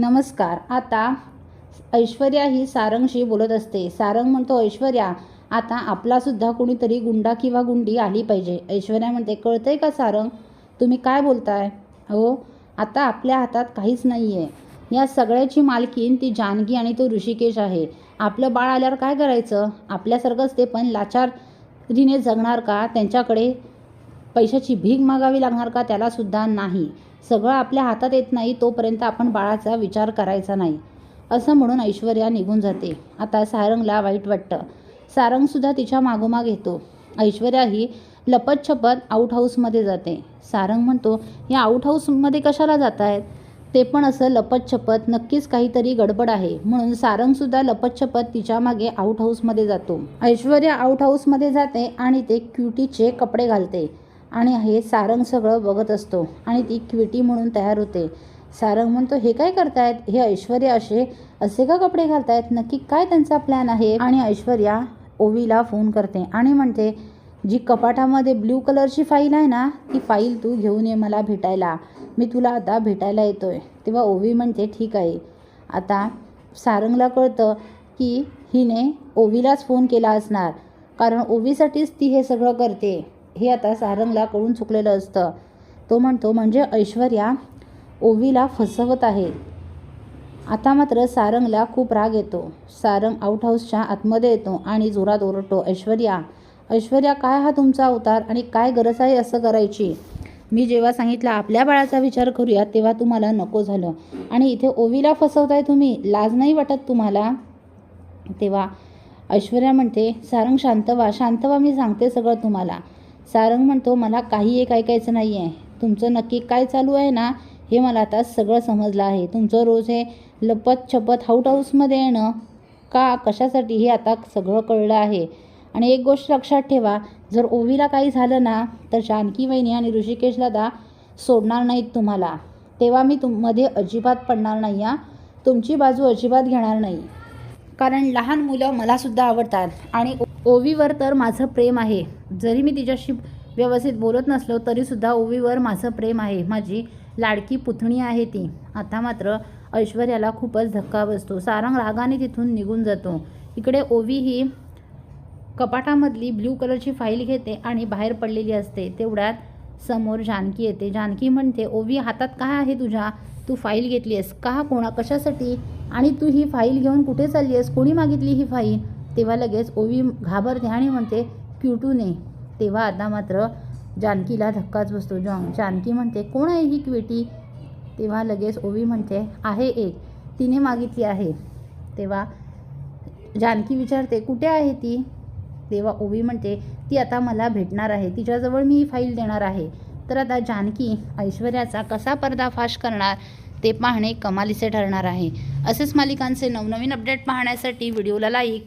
नमस्कार. आता ऐश्वर्या ही सारंगशी बोलत असते. सारंग म्हणतो ऐश्वर्या आता आपलासुद्धा कोणीतरी गुंडा किंवा गुंडी आली पाहिजे. ऐश्वर्या म्हणते कळतंय का सारंग? तुम्ही काय बोलताय? हो आता आपल्या हातात काहीच नाही आहे या सगळ्याची मालकीन ती जानकी आणि तो ऋषिकेश आहे. आपलं बाळ आल्यावर काय करायचं? आपल्यासारखंच ते पण लाचारीने जगणार का? त्यांच्याकडे पैशाची भीक मागावी लागणार का त्यालासुद्धा नाही. सगळं आपल्या हातात येत नाही तोपर्यंत आपण बाळाचा विचार करायचा नाही. असं म्हणून ऐश्वर्या निघून जाते. आता सारंगला वाईट वाटतं. सारंगसुद्धा तिच्या मागोमाग येतो. ऐश्वर्या ही लपत छपत आऊट हाऊसमध्ये जाते. सारंग म्हणतो या आऊट हाऊसमध्ये कशाला जात आहेत ते पण असं लपत छपत नक्कीच काहीतरी गडबड आहे. म्हणून सारंगसुद्धा लपत छपत तिच्यामागे आऊट हाऊसमध्ये जातो. ऐश्वर्या आऊट हाऊसमध्ये जाते आणि ते क्युटीचे कपडे घालते. आणि हे सारंग सगळं बघत असतो आणि ती क्विटी म्हणून तयार होते. सारंग म्हणतो हे काय करतायत? हे ऐश्वर्या असे असे का कपडे घालतायत? नक्की काय त्यांचा प्लॅन आहे? आणि ऐश्वर्या ओवीला फोन करते आणि म्हणते जी कपाटामध्ये ब्ल्यू कलरची फाईल आहे ना ती फाईल तू घेऊन ये मला भेटायला. मी तुला आता भेटायला येतोय. तेव्हा ओवी म्हणते ठीक आहे. आता सारंगला कळतं की हिने ओवीलाच फोन केला असणार. कारण ओवीसाठीच ती हे सगळं करते. हे आता सारंगला कळून चुकलेलं असतं. तो म्हणतो म्हणजे ऐश्वर्या ओवीला फसवत आहे. आता मात्र सारंगला खूप राग येतो. सारंग आऊट हाऊसच्या आतमध्ये येतो आणि जोरात ओरडतो ऐश्वर्या ऐश्वर्या काय हा तुमचा अवतार आणि काय गरज आहे असं करायची? मी जेव्हा सांगितलं आपल्या बाळाचा विचार करूया तेव्हा तुम्हाला नको झालं. आणि इथे ओवीला फसवताय तुम्ही? लाज नाही वाटत तुम्हाला? तेव्हा ऐश्वर्या म्हणते सारंग शांत व्हा शांत व्हा मी सांगते सगळं तुम्हाला. सारंग म्हणतो मला काही एक ऐकायचं नाही आहे तुमचं नक्की काय चालू आहे ना हे मला आता सगळं समजलं आहे. तुमचं रोज हे लपत छपत हाऊट हाऊसमध्ये येणं का कशासाठी हे आता सगळं कळलं आहे. आणि एक गोष्ट लक्षात ठेवा जर ओवीला काही झालं ना तर जानकी वहिनी आणि ऋषिकेश दादा सोडणार नाहीत तुम्हाला. तेव्हा मी तुममध्ये अजिबात पडणार नाही या तुमची बाजू अजिबात घेणार नाही. कारण लहान मुलं मलासुद्धा आवडतात. आणि ओवीवर तर माझं प्रेम आहे. जरी मी तिच्याशी व्यवस्थित बोलत नसलो तरीसुद्धा ओवीवर माझं प्रेम आहे. माझी लाडकी पुतणी आहे ती. आता मात्र ऐश्वर्याला खूपच धक्का बसतो. सारंग रागाने तिथून निघून जातो. इकडे ओवी ही कपाटामधली ब्ल्यू कलरची फाईल घेते आणि बाहेर पडलेली असते. तेवढ्यात समोर जानकी येते. जानकी म्हणते ओवी हातात काय आहे तुझ्या? तू फाईल घेतली आहेस का? कोणा कशासाठी? आणि तू ही फाईल घेऊन कुठे चालली आहेस? कोणी मागितली ही फाईल? तेव्हा लगेच ओवी घाबरते आणि म्हणते क्युटूने तेव्हा आता मात्र जानकीला धक्काच बसतो. जॉन जानकी म्हणते कोण आहे ही क्विटी? तेव्हा लगेच ओवी म्हणते आहे एक. तिने मागितली आहे. तेव्हा जानकी विचारते कुठे आहे ती? तेव्हा ओवी म्हणते ती आता मला भेटणार आहे. तिच्याजवळ मी ही फाईल देणार आहे. तर आता जानकी ऐश्वर्याचा कसा पर्दाफाश करणार ते पाहणे कमालीचे ठरणार आहे. असेच मालिकांचे नवनवीन अपडेट पाहण्यासाठी व्हिडिओला लाईक